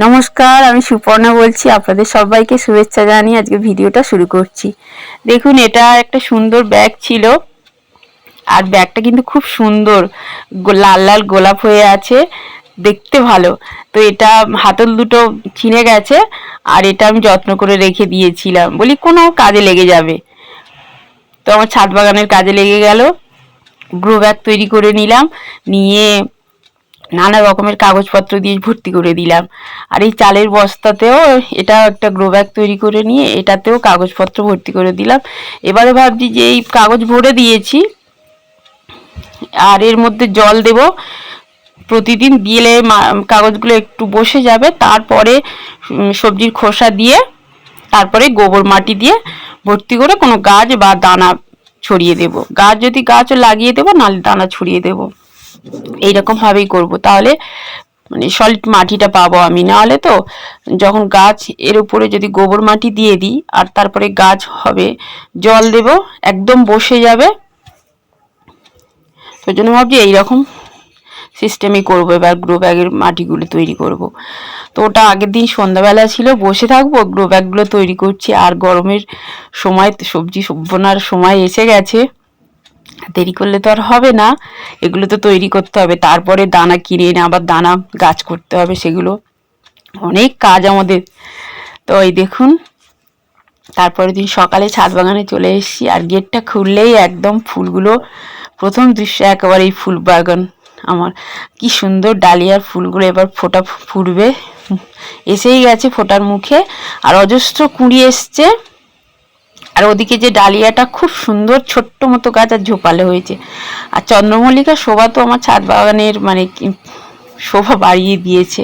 নমস্কার, আমি সুপর্ণা বলছি। আপনাদের সবাইকে শুভেচ্ছা জানিয়ে আজকে ভিডিওটা শুরু করছি। দেখুন, এটা একটা সুন্দর ব্যাগ ছিল। আর ব্যাগটা কিন্তু খুব সুন্দর। লাল লাল গোলাপ হয়ে আছে। দেখতে ভালো। তো এটা হাতল দুটো ছিঁড়ে গেছে। আর এটা আমি যত্ন করে রেখে দিয়েছিলাম। বলি, কোনো কাজে লেগে যাবে। তো আমার ছাদ বাগানের কাজে লেগে গেল। গ্রো ব্যাগ তৈরি করে নিলাম। নিয়ে নানা রকমের কাগজপত্র দিয়ে ভর্তি করে দিলাম। আর এই চালের বস্তাতেও এটা একটা গ্রো ব্যাগ তৈরি করে নিয়ে এটাতেও কাগজপত্র ভর্তি করে দিলাম। এবারে ভাবছি যে এই কাগজ ভরে দিয়েছি। আর এর মধ্যে জল দেব। প্রতিদিন দিলে কাগজগুলো একটু বসে যাবে। তারপরে সবজির খোসা দিয়ে, তারপরে গোবর মাটি দিয়ে ভর্তি করে কোনো গাছ বা দানা ছড়িয়ে দেব। গাছ যদি গাছও লাগিয়ে দেবো, নাহলে দানা ছড়িয়ে দেবো। এইরকম ভাবেই করব। তাহলে মানে সলিড মাটিটা পাবো আমি। নাহলে তো যখন গাছ এর উপরে যদি গোবর মাটি দিয়ে দিই আর তারপরে গাছ হবে, জল দেব, একদম বসে যাবে। তো জন্য ভাবছি এইরকম সিস্টেমে করব, এবার গ্রো ব্যাগের মাটিগুলো তৈরি করব। তো ওটা আগের দিন সন্ধ্যাবেলা ছিল, বসে থাকব গ্রো ব্যাগগুলো তৈরি করছি। আর গরমের সময়, সবজি বোনার সময় এসে গেছে। দেরি করলে তো আর হবে না। এগুলো তো তৈরি করতে হবে। তারপরে দানা কিনে এনে আবার দানা গাছ করতে হবে সেগুলো। অনেক কাজ আমাদের। তো এই দেখুন, তারপরের দিন সকালে ছাদ বাগানে চলে এসেছি আর গেটটা খুললেই একদম ফুলগুলো, প্রথম দৃশ্য একেবারে এই ফুল বাগান। আমার কি সুন্দর ডালিয়ার ফুলগুলো এবার ফোটা ফুটবে। এসেই গেছে ফোটার মুখে। আর অজস্র কুঁড়ি এসছে। আর ওদিকে যে ডালিয়াটা খুব সুন্দর ছোট্ট মতো গাছ আর ঝোপালে হয়েছে। আর চন্দ্রমল্লিকা শোভা তো আমার ছাদ বাগানের মানে শোভা বাড়িয়ে দিয়েছে।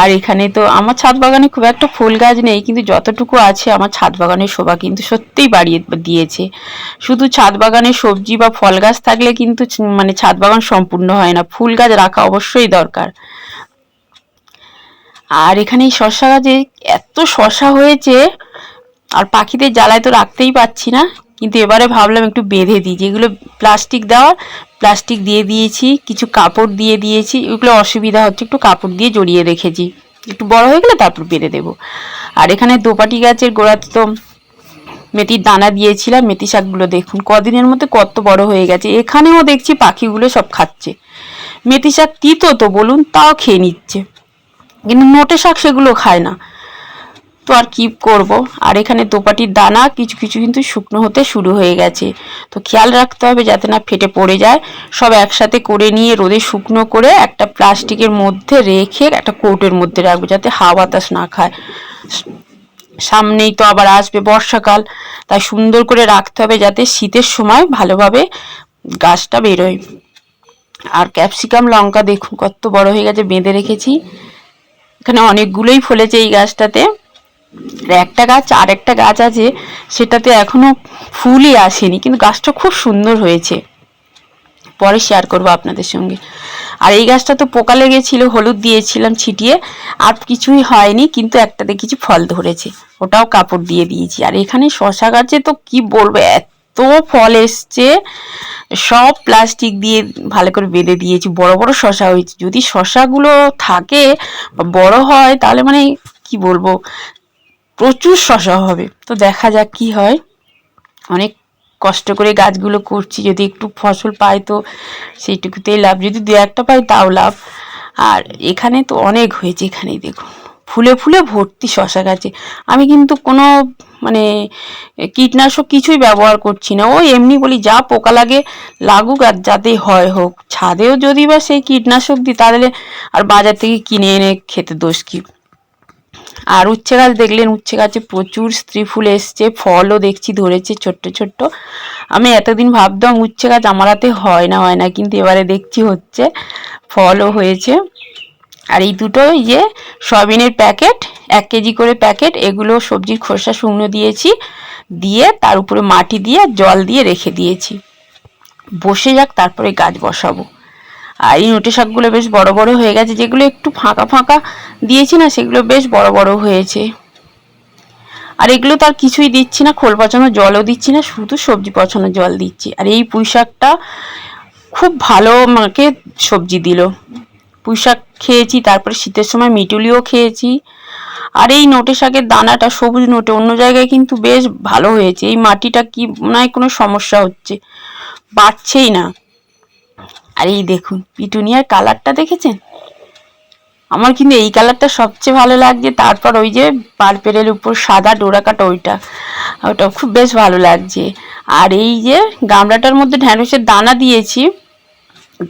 আর এখানে তো আমার ছাদ বাগানে খুব একটা ফুল গাছ নেই, কিন্তু যতটুকু আছে আমার ছাদ বাগানের শোভা কিন্তু সত্যিই বাড়িয়ে দিয়েছে। শুধু ছাদ বাগানে সবজি বা ফল গাছ থাকলে কিন্তু মানে ছাদ বাগান সম্পূর্ণ হয় না, ফুল গাছ রাখা অবশ্যই দরকার। আর এখানে এই শশা গাছে এত শশা হয়েছে আর পাখিদের জ্বালায় তো রাখতেই পাচ্ছি না, কিন্তু এবারে ভাবলাম একটু বেঁধে দিই। যেগুলো প্লাস্টিক দেওয়ার প্লাস্টিক দিয়ে দিয়েছি, কিছু কাপড় দিয়ে দিয়েছি, ওগুলো অসুবিধা হচ্ছে, একটু কাপড় দিয়ে জড়িয়ে রেখেছি। একটু বড় হয়ে গেলে তারপর বেঁধে দেবো। আর এখানে দোপাটি গাছের গোড়াতে তো মেথির দানা দিয়েছিলাম, মেথি শাকগুলো দেখুন, কদিনের মধ্যে কত বড় হয়ে গেছে। এখানেও দেখছি পাখিগুলো সব খাচ্ছে। মেথি শাক তিতো তো বলুন, তাও খেয়ে নিচ্ছে। কিন্তু নোটে শাক সেগুলো খায় না। তো আর কি করব। আর এখানে দোপাটির দানা, কিছু কিছু কিন্তু শুকনো হতে শুরু হয়ে গেছে। তো খেয়াল রাখতে হবে যাতে না ফেটে পড়ে যায়। সব একসাথে করে নিয়ে রোদে শুকনো করে একটা প্লাস্টিকের মধ্যে রেখে একটা কৌটোর মধ্যে রাখব যাতে হাওয়া বাতাস না খায়। সামনেই তো আবার আসবে বর্ষাকাল, তাই সুন্দর করে রাখতে হবে যাতে শীতের সময় ভালোভাবে গাছটা বেরোয়। আর ক্যাপসিকাম, লঙ্কা দেখুন কত বড় হয়ে গেছে, বেঁধে রেখেছি। এখানে অনেকগুলোই ফলেছে এই গাছটাতে। একটা গাছ, আর একটা গাছ আছে, সেটাতে এখনও ফুলই আসেনি, কিন্তু গাছটা খুব সুন্দর হয়েছে। পরে শেয়ার করব আপনাদের সঙ্গে। আর এই গাছটা তো পোকা লেগেছিল, হলুদ দিয়েছিলাম ছিটিয়ে, আর কিছুই হয়নি, কিন্তু একটাতে কিছু ফল ধরেছে। ওটাও কাপড় দিয়ে দিয়েছি। আর এখানে শশা গাছে তো কি বলব, এত ফল এসছে, সব প্লাস্টিক দিয়ে ভালো করে বেঁধে দিয়েছি। বড় বড় শশা হয়েছে। যদি শশাগুলো থাকে বড় হয়, তাহলে মানে কি বলব প্রচুর শশা হবে। তো দেখা যাক কি হয়। অনেক কষ্ট করে গাছগুলো করছি। যদি একটু ফসল পাই তো সেইটুকুতেই লাভ। যদি দু একটা পাই তাও লাভ। আর এখানে তো অনেক হয়েছে এখানেই দেখুন ফুলে ফুলে ভর্তি শশা গাছে। আমি কিন্তু কোনো মানে কীটনাশক কিছুই ব্যবহার করছি না। ওই এমনি বলি যা পোকা লাগে লাগুক আর যাতে হয় হোক। ছাদেও যদি বা সেই কীটনাশক দিই তাহলে আর বাজার থেকে কিনে এনে খেতে দোষ কি? আর উচ্ছে গাছ দেখলেন উচ্ছে গাছে প্রচুর স্ত্রী ফুল এসছে, ফলও দেখছি ধরেছে ছোট্ট ছোট্ট। আমি এতদিন ভাবতাম উচ্ছে গাছ আমার হাতে হয় না হয় না, কিন্তু এবারে দেখছি হচ্ছে, ফলও হয়েছে। আর এই দুটো ইয়ে সয়াবিনের প্যাকেট, এক কেজি করে প্যাকেট, এগুলো সবজির খোসা, শুকনো দিয়েছি, দিয়ে তার উপরে মাটি দিয়ে জল দিয়ে রেখে দিয়েছি। বসে যাক, তারপরে গাছ বসাবো। আর এই নোটে শাকগুলো বেশ বড় বড় হয়ে গেছে, যেগুলো একটু ফাঁকা ফাঁকা দিয়েছি না, সেগুলো বেশ বড় বড় হয়েছে। আর এগুলো তো আর কিছুই দিচ্ছি না, খোল পচানো জলও দিচ্ছি না, শুধু সবজি পচানো জল দিচ্ছি। আর এই পুঁই শাকটা খুব ভালো আমাকে সবজি দিল। পুঁই শাক খেয়েছি, তারপরে শীতের সময় মিটুলিও খেয়েছি। আর এই নোটে শাকের দানাটা সবুজ নোটে অন্য জায়গায় কিন্তু বেশ ভালো হয়েছে। এই মাটিটা কি হয় কোনো সমস্যা হচ্ছে। বাড়ছেই না। আর এই দেখুন, পিটুনিয়ার কালারটা দেখেছেন? আমার কিন্তু এই কালারটা সবচেয়ে ভালো লাগছে। তারপর ওই যে পার্পেলের উপর সাদা ডোরা কাটা ওইটা, ওটা খুব বেশ ভালো লাগছে। আর এই যে গামলাটার মধ্যে ঢ্যাঁড়সের দানা দিয়েছি,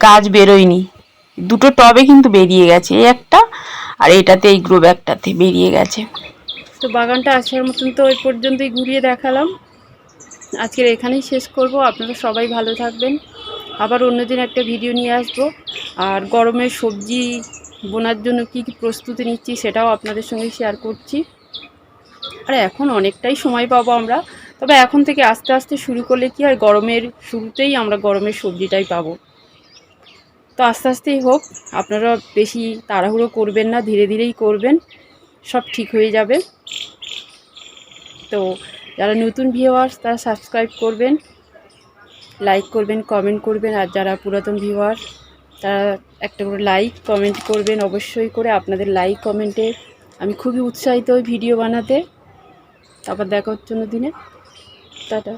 গাছ বেরোয়নি। দুটো টবে কিন্তু বেরিয়ে গেছে, এই একটা আর এটাতে এই গ্রো ব্যাগটাতে বেরিয়ে গেছে। তো বাগানটা আসার মতন তো ওই পর্যন্তই ঘুরিয়ে দেখালাম। আজকের এখানেই শেষ করব। আপনারা সবাই ভালো থাকবেন। আবার অন্যদিন একটা ভিডিও নিয়ে আসব। আর গরমের সবজি বোনার জন্য কী কী প্রস্তুতি নিচ্ছি সেটাও আপনাদের সঙ্গে শেয়ার করছি। আর এখন অনেকটাই সময় পাবো আমরা। তবে এখন থেকে আস্তে আস্তে শুরু করলে কি আর গরমের শুরুতেই আমরা গরমের সবজিটাই পাবো। তো আস্তে আস্তেই হোক, আপনারা বেশি তাড়াহুড়ো করবেন না, ধীরে ধীরেই করবেন, সব ঠিক হয়ে যাবে। তো যারা নতুন ভিউয়ার্স তারা সাবস্ক্রাইব করবেন। লাইক করবেন কমেন্ট করবেন, আর যারা পুরাতন ভিউয়ার তারা একটা করে লাইক কমেন্ট করবেন, অবশ্যই করে আপনাদের লাইক কমেন্টে আমি খুবই উৎসাহিত ওই ভিডিও বানাতে। তারপর দেখা হচ্ছে অন্য দিনে। টাটা।